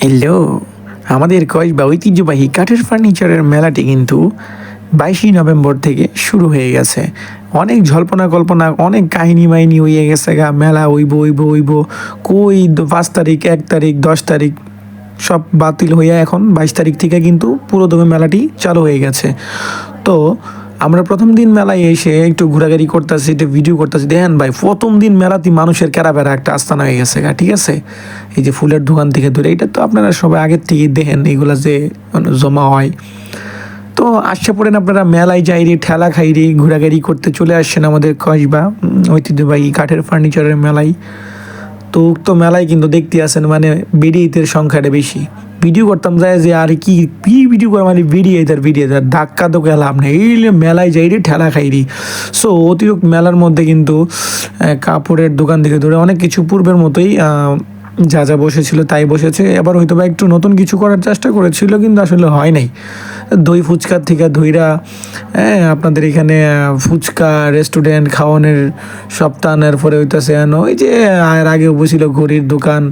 Hello আমাদের কসবা ঐতিহ্যবাহী কাঠের ফার্নিচারের মেলাটি কিন্তু বাইশে নভেম্বর থেকে শুরু হয়ে গেছে। অনেক জল্পনা কল্পনা, অনেক কাহিনী মাহিনী হয়ে গেছে গা, মেলা হইব হইব হইব কই পাঁচ তারিখ, এক তারিখ, দশ তারিখ, সব বাতিল হইয়া এখন বাইশ তারিখ থেকে কিন্তু পুরোদমে মেলাটি চালু হয়ে গেছে। তো আমরা প্রথম দিন মেলায় এসে একটু ঘোরাঘুরি করতেছি, একটু ভিডিও করতেছি। দেখেন ভাই, প্রথম দিন মেলাতে মানুষের কেরাবেরা একটা আস্থানা হয়ে গেছে ঠিক আছে? এই যে ফুলের দোকান থেকে ধরে এটা তো আপনারা সবাই আগের থেকে দেখেন, এগুলা যে জমা হয়। তো আসছে পড়েন আপনারা মেলায় যাই রে, ঠেলা খাই রে, ঘোরাঘুরি করতে চলে আসছেন আমাদের কসবা ঐতিহ্যবাহী কাঠের ফার্নিচারের মেলায়। তো উক্ত মেলায় কিন্তু দেখতে আসেন মানে বেরিয়েতের সংখ্যাটা বেশি। ভিডিও করতাম, যায় যে, আর কি কি ভিডিও করে মানে বেরিয়ে তার বেরিয়ে তার ধাক্কা তো লাভ নেই এই মেলায় যাই রে, ঠেলা খাই খাইরি সো অতিরিক্ত মেলার মধ্যে কিন্তু কাপড়ের দোকান থেকে ধরে অনেক কিছু পূর্বের মতোই যা যা বসেছিল তাই বসেছে। এবার হয়তো বা একটু নতুন কিছু করার চেষ্টা করেছিল, কিন্তু আসলে হয় নাই। দই ফুচকার থেকে ধইরা হ্যাঁ আপনাদের এখানে ফুচকা রেস্টুরেন্ট খাওয়ানোর সপ্তাহের পরে হইতেছে ওই যে আর আগে বসেছিল ঘড়ির দোকান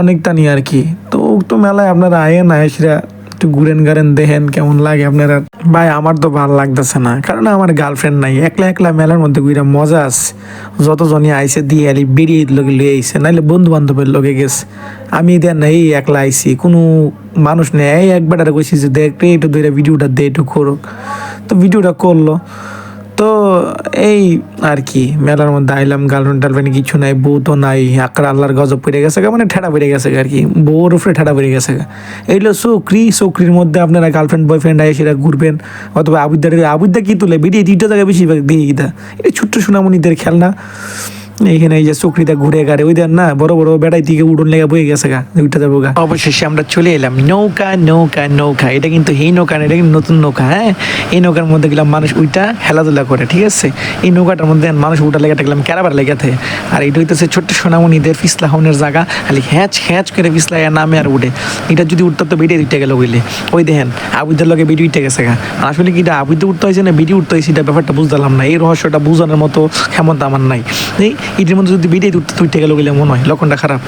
অনেকটা নিয়ে আর কি। তো উক্ত মেলায় আপনারা আয়েন আয়েসরা একটু ঘুরেন গারেন দেখেন কেমন লাগে আপনারা। ভাই, আমার তো ভালো লাগতেছে না, কারণ আমার গার্লফ্রেন্ড নাই। একলা একলা মেলার মধ্যে ঘুরে মজা আছে যতজনই আইসে দিয়ে আলি বেরিয়ে লোকে লিয়ে আইসে নাইলে বন্ধু বান্ধবের লোকে গেছে। আমি দেন এই একলা আইসি কোনো মানুষ নেই। এই একবার আর কইছি যে, দেখ, একটু ধরে ভিডিওটা দে, একটু করুক। তো ভিডিওটা করল। তো এই আর কি, মেলার মধ্যে আইলাম, গার্লফ্রেন্ড টার্লফ্রেন্ড কিছু নাই বউ নাই আকড়া আল্লাহর গজব পড়ে গেছে মানে ঠেটা পড়ে গেছে আর কি, বউর উপরে ঠেটা পড়ে গেছে। এইগুলো সৌকরি সৌকরির মধ্যে আপনারা গার্লফ্রেন্ড বয়ফ্রেন্ড আয় সেটা ঘুরবেন, অথবা আবুদ্দার, আবুদ্দা কী তুলে বেরিয়ে তিনটা জায়গায় বেশিরভাগ দিয়ে গিতা এটা ছোট্ট সুনামনিদের খেলনা এইখানে এই যে চক্রিটা ঘুরে গাড়ে, ওই দেন না, বড় বড় বেড়াই দিকে উড়ন লেগে বয়ে গেছে গা উঠতে যাব গা। অবশেষে আমরা চলে এলাম। নৌকা নৌকা নৌকা, এটা কিন্তু এই নৌকা এটা কিন্তু নতুন নৌকা হ্যাঁ? এই নৌকার মধ্যে গেলাম মানুষ উইটা খেলাধুলা করে, ঠিক আছে? এই নৌকাটার মধ্যে মানুষ উঠা লেগে গেলাম ক্যারাবার লেগেছে আর এটা হইতেছে ছোট্ট সোনামণিদের ফিসলা হনের জায়গা, খালি হ্যাঁচ হ্যাঁচ করে ফিসলা নামে আর উঠে এটা যদি উঠতে তো বেরিয়ে দিতে গেল বুঝলে? ওই দেখেন, আবুদের লগে বেরিয়ে উঠে গেছে গা। আসলে কি এটা আবুদে উঠতে হয়েছে না বেরিয়ে উঠতে হয়েছে, এটা ব্যাপারটা বুঝলাম না। এই রহস্যটা বুঝানোর মতো ক্ষমতা আমার নাই। এটির মধ্যে যদি বেরিয়ে উঠতে গেল গেলে মনে হয়, লক্ষণটা খারাপ।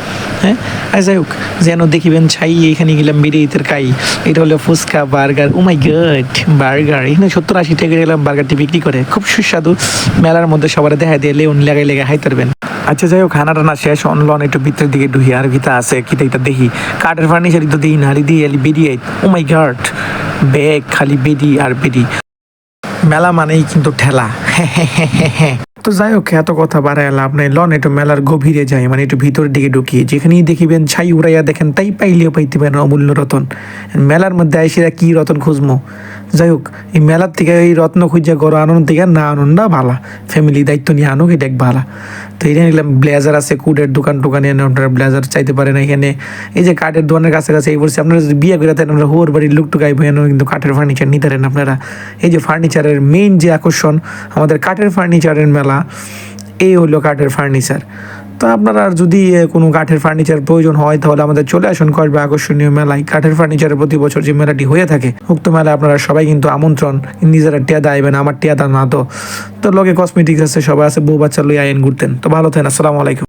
হ্যাঁ? আর যাই হোক, যেন দেখিবেন ছাই, এখানে গেলাম বেরিয়ে ইতের কাই। এটা হলো fuchka, burger. Oh my god burger. এখানে সত্তর আশি টাকা গেলাম বার্গারটি বিক্রি করে। খুব সুস্বাদু। মেলার মধ্যে সবার দেখা দিয়ে লেউন লাগাই লেগে হাই পারবেন আচ্ছা যাই হোক খানা টানা শেষ। অনলন একটু ভিতরের দিকে ঢুকি আর ভিতরে আছে, কি এটা দেখি। কাঠের ফার্নিচার তো দিই নাড়ি দিয়ে আলি বেরিয়ে ও মাই গড ব্যাগ খালি বেডি আর বেডি মেলা মানেই কিন্তু ঠেলা। তো যাই হোক, এত কথা বাড়ায় লাভ নাই। লন, একটু মেলার গভীরে যাই মানে একটু ভিতরের দিকে ঢুকিয়ে। যেখানেই দেখিবেন ছাই উড়াইয়া দেখেন, তাই পাইলেও পাইতে পারেন অমূল্য রতন। মেলার মধ্যে আইসিরা কি রতন খুঁজমো? যাই হোক এই মেলার থেকে এই রত্ন খুঁজে গড় আনন্দ থেকে না আনন্দ ভালা। ফ্যামিলি দায়িত্ব নিয়ে আনুক এটা ভালা। তো এখানে নিলাম ব্লেজার আছে কুডের দোকান টোকানে এনে আপনারা ব্লেজার চাইতে পারেন এখানে। এই যে কাঠের দোকানের কাছে কাছে এই বলছি, আপনারা যদি বিয়ে করে থাকেন আপনারা হোর বাড়ির লুক টুকাই এনে কিন্তু কাঠের ফার্নিচার নিতে পারেন আপনারা। এই যে ফার্নিচারের মেইন যে আকর্ষণ, আমাদের কাঠের ফার্নিচারের মেলা, এই হলো কাঠের ফার্নিচার তো আপনারা আর যদি কোনো কাঠের ফার্নিচার প্রয়োজন হয়, তাহলে আমাদের চলে আসুন কসবা আকর্ষণীয় মেলায়। কাঠের ফার্নিচারের প্রতি বছর যে মেলাটি হয়ে থাকে, উক্ত মেলায় আপনারা সবাই কিন্তু আমন্ত্রণ। নিজেরা টিয়া আইবেন, আমার টিয়া দা না তো। তো লগে কসমেটিক্স আছে, সবাই আছে, বউ বাচ্চা লই আইন ঘুরতেন। তো ভালো থাকেন, আসসালামু আলাইকুম।